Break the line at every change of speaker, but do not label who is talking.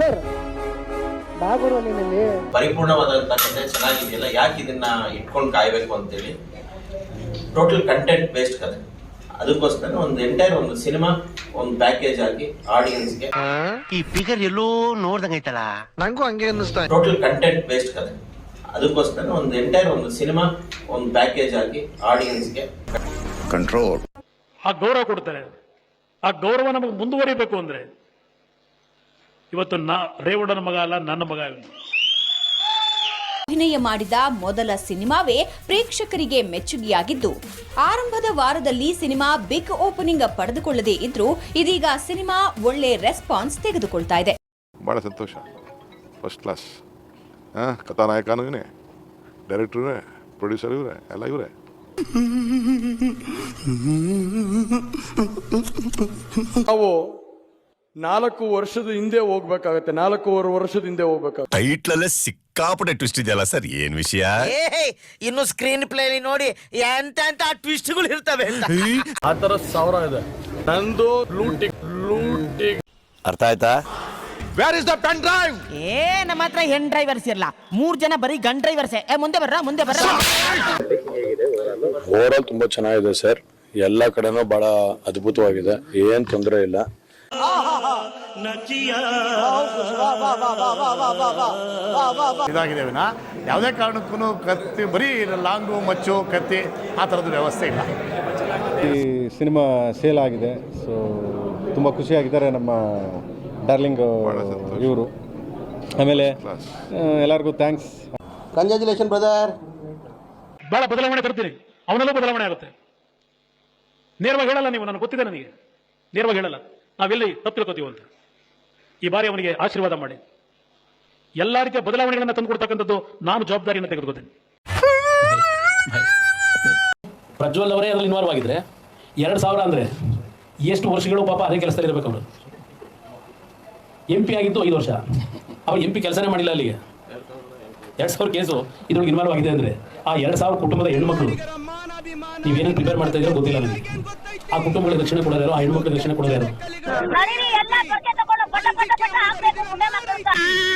Brother ಬಾ ನಿಮ್ಮಲ್ಲಿ
ಪರಿಪೂರ್ಣವಾದಂತ ಕಥೆ ಚೆನ್ನಾಗಿದೆಯಲ್ಲ ಯಾಕೆ ಇದನ್ನ ಇಟ್ಕೊಂಡು ಕಾಯ್ಬೇಕು ಅಂತೇಳಿ. ಟೋಟಲ್ ಕಂಟೆಂಟ್ ಬೇಸ್ಡ್ ಕತೆ ಅದಕ್ಕೋಸ್ಕರ ಒಂದು ಎಂಟೈರ್ ಒಂದು ಸಿನಿಮಾ ಒಂದು ಪ್ಯಾಕೇಜ್ ಆಗಿ ಆಡಿಯನ್ಸ್ಗೆ
ಈ ಫಿಗರ್ ಎಲ್ಲೋ ನೋಡ್ದಂಗೈತಲ್ಲ
ನಂಗೂ ಹಂಗೆ ಅನ್ನಿಸ್ತಾ
ಟೋಟಲ್ ಕಂಟೆಂಟ್ ಬೇಸ್ಡ್ ಕತೆ ಅದಕ್ಕೋಸ್ಕರ ಒಂದು ಎಂಟೈರ್ ಒಂದು ಸಿನಿಮಾ ಒಂದು ಪ್ಯಾಕೇಜ್ ಆಗಿ ಆಡಿಯನ್ಸ್ಗೆ
ಕಂಟ್ರೋಲ್
ಆ ಗೌರವ ಕೊಡ್ತಾರೆ. ಆ ಗೌರವ ನಮಗೆ ಮುಂದುವರಿಬೇಕು ಅಂದ್ರೆ ಇವತ್ತು ನಾ ರೇವಣ್ಣನ ಮಗ ಅಲ್ಲ ನನ್ನ ಮಗ
ಅಭಿನಯ ಮಾಡಿದ ಮೊದಲ ಸಿನಿಮಾವೇ ಪ್ರೇಕ್ಷಕರಿಗೆ ಮೆಚ್ಚುಗೆಯಾಗಿದ್ದು ಆರಂಭದ ವಾರದಲ್ಲಿ ಸಿನಿಮಾ ಬಿಗ್ ಓಪನಿಂಗ್ ಪಡೆದುಕೊಳ್ಳದೇ ಇದ್ರೂ ಇದೀಗ ಸಿನಿಮಾ ಒಳ್ಳೆ ರೆಸ್ಪಾನ್ಸ್ ತೆಗೆದುಕೊಳ್ತಾ ಇದೆ.
ಭಾಳ ಸಂತೋಷ. ಫಸ್ಟ್ ಕ್ಲಾಸ್ ಹಾಂ ಕಥಾನಾಯಕನೂ ಡೈರೆಕ್ಟ್ರು ಪ್ರೊಡ್ಯೂಸರ್ ಇವರೇ ಎಲ್ಲ ಇವರೇ.
ನಾವು ನಾಲ್ಕು ವರ್ಷದ ಹಿಂದೆ ಹೋಗ್ಬೇಕಾಗತ್ತೆ. ನಾಲ್ಕೂವರೆ ವರ್ಷದ ಹಿಂದೆ ಹೋಗ್ಬೇಕಾಗತ್ತೆ.
ಟೈಟ್ಲಲ್ಲೇ ಸಿಕ್ಕಾಪಟ್ಟೆ ಟ್ವಿಸ್ಟ್ ಇದೆಯಲ್ಲ ಸರ್? ಏನ್ ವಿಷಯ?
ಇನ್ನು ಸ್ಕ್ರೀನ್ ಪ್ಲೇ ನೋಡಿ ಎಂತ ಎಂತ ಟ್ವಿಸ್ಟ್ಗಳು ಇರ್ತವೆ ಅಂತ.
ಆ ತರ ಸಾವಿರ ಇದೆ. ನಂದು ಲೂಟಿಕ್ ಲೂಟಿಕ್
ಅರ್ಥ ಆಯ್ತಾ?
Where is the pen drive
ಏ ನಮ್ಮ ಹತ್ರ ಹೆಣ್ ಡ್ರೈವರ್ಸ್ ಇರಲ್ಲ ಮೂರ್ ಜನ ಬರೀ ಗನ್ ಡ್ರೈವರ್ಸ್ ಏ. ಮುಂದೆ ಬರ್ರ ಮುಂದೆ ಬರ್ರ.
ಓವರಾಲ್ ತುಂಬಾ ಚೆನ್ನಾಗಿದೆ ಸರ್. ಎಲ್ಲ ಕಡೆನೂ ಬಹಳ ಅದ್ಭುತವಾಗಿದೆ. ಏನ್ ತೊಂದರೆ ಇಲ್ಲ.
ಇದಾಗಿದೆ ವಿನ ಯಾವುದೇ ಕಾರಣಕ್ಕೂ ಕತ್ತಿ ಬರೀ ಲಾಂಗು ಮಚ್ಚು ಕತ್ತಿ ಆ ಥರದ್ದು ವ್ಯವಸ್ಥೆ ಇಲ್ಲ.
ಈ ಸಿನಿಮಾ ಸೇಲ್ ಆಗಿದೆ ಸೊ ತುಂಬ ಖುಷಿಯಾಗಿದ್ದಾರೆ ನಮ್ಮ ಡಾರ್ಲಿಂಗ್ ಇವರು. ಆಮೇಲೆ ಎಲ್ಲರಿಗೂ ಥ್ಯಾಂಕ್ಸ್
ಕಂಗ್ರ್ಯಾಚುಲೇಷನ್ ಬ್ರದರ್
ಭಾಳ ಬದಲಾವಣೆ ತರ್ತೀನಿ ಅವನಲ್ಲೂ ಬದಲಾವಣೆ ಆಗುತ್ತೆ. ನೇರವಾಗಿ ಹೇಳಲ್ಲ ನೀವು ನನಗೆ ಗೊತ್ತಿದೆ ನನಗೆ. ನೇರವಾಗಿ ಹೇಳಲ್ಲ. ನಾವೆಲ್ಲಿ ತಪ್ಪು ತಿಳ್ಕೊತೀವಿ ಅಂತ. ಈ ಬಾರಿ ಅವನಿಗೆ ಆಶೀರ್ವಾದ ಮಾಡಿ. ಎಲ್ಲ ರೀತಿಯ ಬದಲಾವಣೆಗಳನ್ನು ತಂದುಕೊಡ್ತಕ್ಕಂಥದ್ದು ನಾನು ಜವಾಬ್ದಾರಿಯನ್ನು ತೆಗೆದುಕೊಳ್ತೇನೆ.
ಪ್ರಜ್ವಲ್ ಅವರೇ ಅದರಲ್ಲಿ ಇನ್ವಾಲ್ವ್ ಆಗಿದ್ರೆ ಎರಡು ಸಾವಿರ ಅಂದ್ರೆ ಎಷ್ಟು ವರ್ಷಗಳು ಪಾಪ ಅದೇ ಕೆಲಸದಲ್ಲಿ ಇರಬೇಕು ಅವರು. ಎಂ ಪಿ ಆಗಿದ್ದು ಐದು ವರ್ಷ. ಅವ್ರು ಎಂ ಪಿ ಕೆಲಸನೇ ಮಾಡಿಲ್ಲ ಅಲ್ಲಿಗೆ. ಎರಡು ಸಾವಿರ ಕೇಸು ಇದ್ರೊಳಗೆ ಇನ್ವಾಲ್ವ್ ಆಗಿದೆ ಅಂದ್ರೆ ಆ ಎರಡು ಸಾವಿರ ಕುಟುಂಬದ ಹೆಣ್ಮಕ್ಳು ನೀವೇನೇನು ಪ್ರಿಪೇರ್ ಮಾಡ್ತಾ ಇದ್ದೀರೋ ಗೊತ್ತಿಲ್ಲ ನನಗೆ. ಆ ಕುಟುಂಬಗಳಿಗೆ ರಕ್ಷಣೆ ಕೊಡೋದಾರೋ ಆ ಹೆಣ್ಮಕ್ಳಿಗೆ ರಕ್ಷಣೆ ಕೊಡೋದು
पटापट पटा